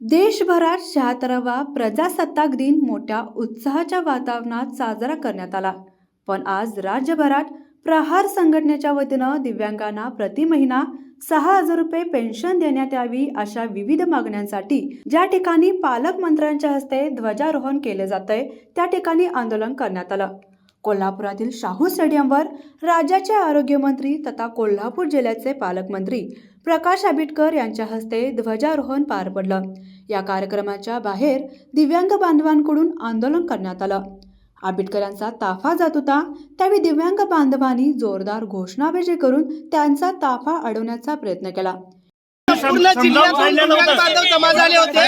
देशभरात शहात्तरावा प्रजासत्ताक दिन मोठ्या उत्साहाच्या वातावरणात साजरा करण्यात आला. पण आज राज्यभरात प्रहार संघटनेच्या वतीनं दिव्यांगांना प्रति महिना सहा हजार रुपये पेन्शन देण्यात यावी अशा विविध मागण्यांसाठी ज्या ठिकाणी पालकमंत्र्यांच्या हस्ते ध्वजारोहण केले आहे त्या ठिकाणी आंदोलन करण्यात आलं. कोल्हापुरातील शाहू स्टेडियमवर राज्याचे आरोग्यमंत्री तथा कोल्हापूर जिल्ह्याचे पालकमंत्री प्रकाश आंबेडकर यांच्या हस्ते ध्वजारोहण पार पडलं. या कार्यक्रमाच्या बाहेर दिव्यांग बांधवांकडून आंदोलन करण्यात आलं. आंबेडकरांचा ताफा जात होता त्यावेळी दिव्यांग बांधवांनी जोरदार घोषणाबाजी करून त्यांचा ताफा अडवण्याचा प्रयत्न केला. पूर्ण दिव्यांग होते.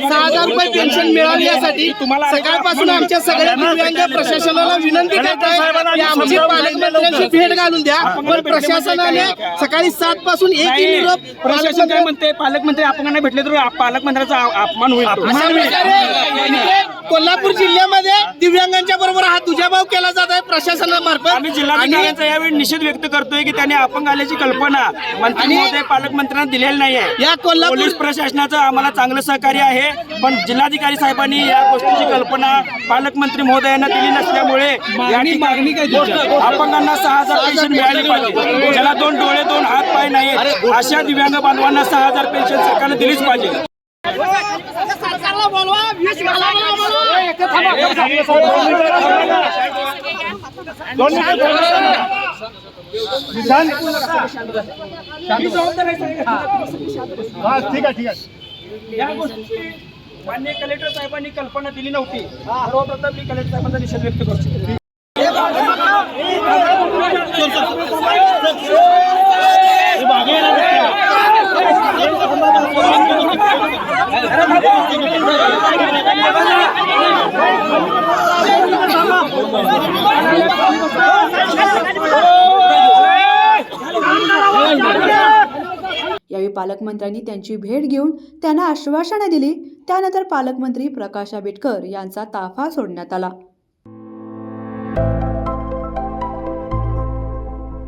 सहा हजार रुपये पेन्शन मिळावी यासाठी तुम्हाला सकाळपासून आमच्या सगळ्या दिव्यांग प्रशासनाला विनंती करत आहे की आमची पालकमंत्र्यांची भेट घालून द्या. पण प्रशासनाने सकाळी सात पासून एक निरोप प्रशासन काय म्हणते? पालकमंत्री अपंगांना भेटले तर पालकमंत्र्याचा अपमान होईल. कोल्हापूर जिल्ह्यामध्ये दिव्यांगांच्या प्रशासनामार्फत आम्ही जिल्हाधिकाऱ्यांचा यावेळी निषेध व्यक्त करतोय की त्यांनी अपंग आल्याची कल्पना मंत्री महोदय पालकमंत्र्यांना दिलेली नाही आहे या कोल्हापूर पोलीस प्रशासनाचं आम्हाला चांगलं सहकार्य आहे पण जिल्हाधिकारी साहेबांनी या गोष्टीची कल्पना पालकमंत्री महोदयांना दिली नसल्यामुळे या ठिकाणी अपंगांना सहा हजार पेन्शन मिळाली पाहिजे. ज्याला दोन डोळे दोन हात पाय नाही. अशा दिव्यांग बांधवांना सहा हजार पेन्शन सरकारने दिलीच पाहिजे. सरकारला बोलवा वीस घालायला बोलवा. ठीक आहे ठीक आहे या गोष्टीची मान्य कलेक्टर साहेबांनी कल्पना दिली नव्हती सर्वप्रथम मी कलेक्टर साहेबांचा निषेध व्यक्त करतो पालकमंत्र्यांनी त्यांची भेट घेऊन त्यांना आश्वासनं दिली. त्यानंतर पालकमंत्री प्रकाश आंबेडकर यांचा ताफा सोडण्यात आला.